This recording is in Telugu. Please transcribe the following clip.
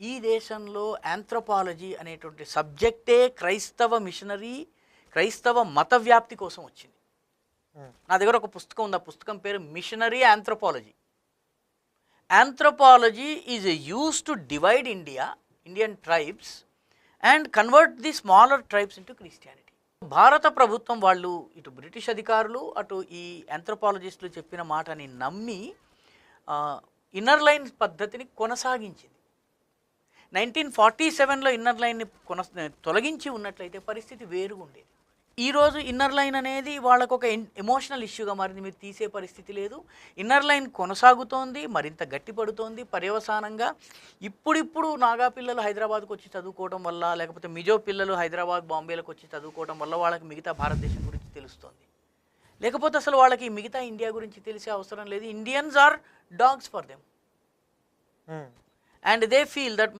ఈ దేశంలో ఆంథ్రోపాలజీ అనేటువంటి సబ్జెక్టే క్రైస్తవ మిషనరీ క్రైస్తవ మత వ్యాప్తి కోసం వచ్చింది. Hmm. నా దగ్గర ఒక పుస్తకం ఉంది. ఆ పుస్తకం పేరు missionary anthropology anthropology is use to divide India Indian tribes and convert the smaller tribes into Christianity భారత ప్రభుత్వం వాళ్ళు ఇటు బ్రిటిష్ అధికారులు అటు ఈ ఆంథ్రోపాలజిస్టులు చెప్పిన మాటని నమ్మి ఇన్నర్ లైన్ పద్ధతిని కొనసాగించింది. నైన్టీన్ ఫార్టీ సెవెన్లో ఇన్నర్ లైన్ని కొన తొలగించి ఉన్నట్లయితే పరిస్థితి వేరుగా ఉండేది. ఈరోజు ఇన్నర్ లైన్ అనేది వాళ్ళకు ఒక ఎమోషనల్ ఇష్యూగా మారింది. మీరు తీసే పరిస్థితి లేదు. ఇన్నర్ లైన్ కొనసాగుతోంది మరింత గట్టిపడుతోంది పర్యవసానంగా. ఇప్పుడిప్పుడు నాగా పిల్లలు హైదరాబాద్కు వచ్చి చదువుకోవడం వల్ల లేకపోతే మిజో పిల్లలు హైదరాబాద్ బాంబేలకు వచ్చి చదువుకోవడం వల్ల వాళ్ళకి మిగతా భారతదేశం గురించి తెలుస్తుంది. లేకపోతే అసలు వాళ్ళకి మిగతా ఇండియా గురించి తెలిసే అవసరం లేదు. Indians are dogs for them. And they feel that